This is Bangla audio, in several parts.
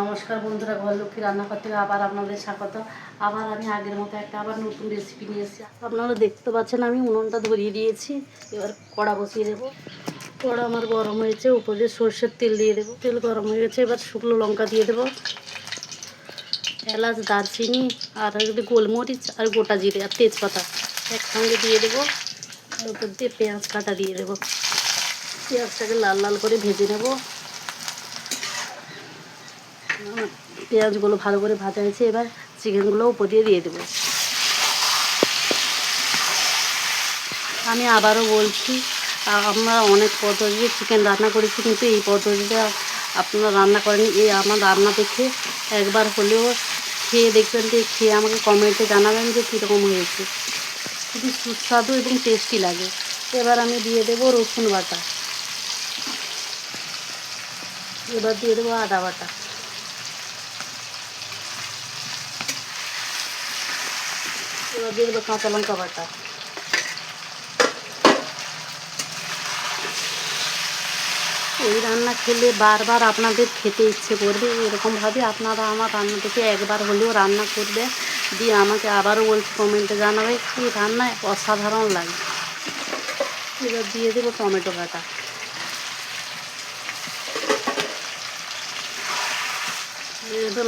নমস্কার বন্ধুরা ঘরলক্ষ্মী রান্নাঘর থেকে আবার আপনাদের স্বাগত। আবার আমি আগের মতো একটা আবার নতুন রেসিপি নিয়ে এসেছি। আপনারা দেখতে পাচ্ছেন আমি উনুনটা ধরিয়ে দিয়েছি। এবার কড়া বসিয়ে দেবো। কড়া আমার গরম হয়েছে, উপরে সর্ষের তেল দিয়ে দেবো। তেল গরম হয়ে গেছে, এবার শুকনো লঙ্কা দিয়ে দেবো। এলাচ, দারচিনি, আর গোলমরিচ আর গোটা জিরে আর তেজপাতা একসঙ্গে দিয়ে দেবো। আর উপর দিয়ে পেঁয়াজ কাটা দিয়ে দেবো। পেঁয়াজটাকে লাল লাল করে ভেজে নেব। পেঁয়াজগুলো ভালো করে ভাজা হয়েছে, এবার চিকেনগুলো উপর দিয়ে দিয়ে দেবো। আমি আবারও বলছি, আমরা অনেক পদ্ধতিতে চিকেন রান্না করেছি, কিন্তু এই পদ্ধতিটা আপনারা রান্না করেন এই আমার রান্না দেখে একবার হলেও খেয়ে দেখবেন যে, খেয়ে আমাকে কমেন্টে জানাবেন যে কীরকম হয়েছে। খুবই সুস্বাদু এবং টেস্টি লাগে। এবার আমি দিয়ে দেবো রসুন বাটা। এবার দিয়ে দেবো আদা বাটা। দিয়ে কাঁচা লঙ্কা বাটা। এই রান্না খেলে বারবার আপনাদের খেতে ইচ্ছে করবে, এরকমভাবে আপনারা আমার রান্না থেকে একবার হলেও রান্না করবে, দিয়ে আমাকে আবারও বলছে, কমেন্টে জানাবে কি রান্নায় অসাধারণ লাগে। এবার দিয়ে দেবো টমেটো কাটা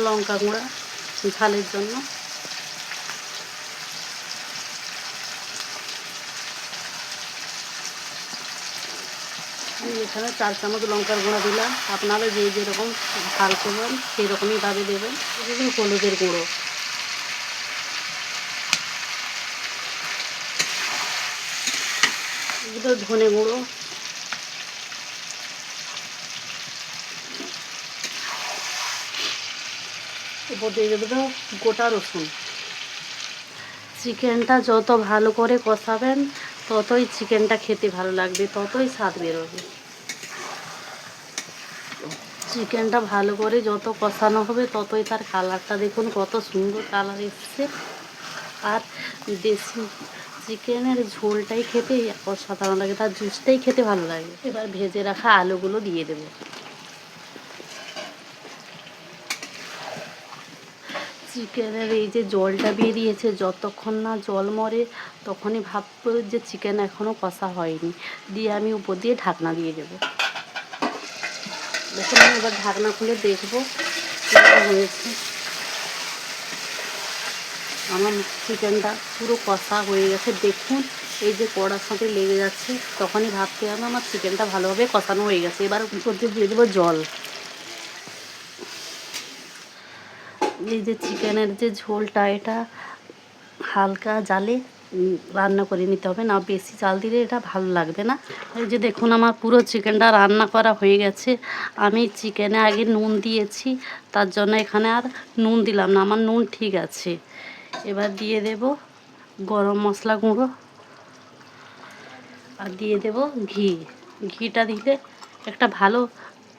লঙ্কা গুঁড়া ঝালের জন্য। এখানে চার চামচ লঙ্কার গুঁড়া দিলাম। আপনারা যে যেরকম ঝাল করবেন সেই রকমইভাবে দেবেন। দেখুন হলুদের গুঁড়ো। এগুলো ধনে গুঁড়ো। গোটা রসুন। চিকেনটা যত ভালো করে কষাবেন ততই চিকেনটা খেতে ভালো লাগবে, ততই স্বাদ বেরোবে। চিকেনটা ভালো করে যত কষানো হবে ততই তার কালারটা দেখুন কত সুন্দর কালার এসছে। আর দেশি চিকেনের ঝোলটাই খেতে অসাধারণ লাগে, তার জুসটাই খেতে ভালো লাগে। এবার ভেজে রাখা আলুগুলো দিয়ে দেবো। চিকেনের এই যে জলটা বেরিয়েছে, যতক্ষণ না জল মরে তখনই ভাববো যে চিকেন এখনও কষা হয়নি। দিয়ে আমি উপর দিয়ে ঢাকনা দিয়ে দেবো। দেখুন, আমি এবার ঢাকনা খুলে দেখব হয়েছে। আমার চিকেনটা পুরো কষা হয়ে গেছে। দেখুন, এই যে কড়ার সাথে লেগে যাচ্ছে, তখনই ভাবতে হবে আমার চিকেনটা ভালোভাবে কষানো হয়ে গেছে। এবার উপর দিয়ে দিয়ে দেবো জল। এই যে চিকেনের যে ঝোলটা, এটা হালকা জালে রান্না করে নিতে হবে। না, বেশি জাল দিলে এটা ভালো লাগবে না। এই যে দেখুন, আমার পুরো চিকেনটা রান্না করা হয়ে গেছে। আমি চিকেনে আগে নুন দিয়েছি, তার জন্য এখানে আর নুন দিলাম না, আমার নুন ঠিক আছে। এবার দিয়ে দেব গরম মশলা গুঁড়ো আর দিয়ে দেব ঘি। ঘিটা দিলে একটা ভালো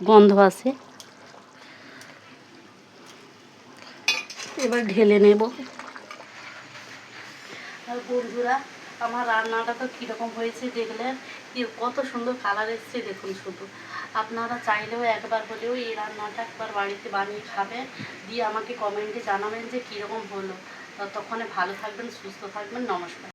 গন্ধ আসে। এবার ঢেলে নেব। বন্ধুরা, আমার রান্নাটা তো কীরকম হয়েছে দেখলেন? কত সুন্দর কালার এসছে, দেখুন শুধু। আপনারা চাইলেও একবার হলেও এই রান্নাটা একবার বাড়িতে বানিয়ে খাবেন। দিয়ে আমাকে কমেন্টে জানাবেন যে কীরকম হলো। ততক্ষণে ভালো থাকবেন, সুস্থ থাকবেন, নমস্কার।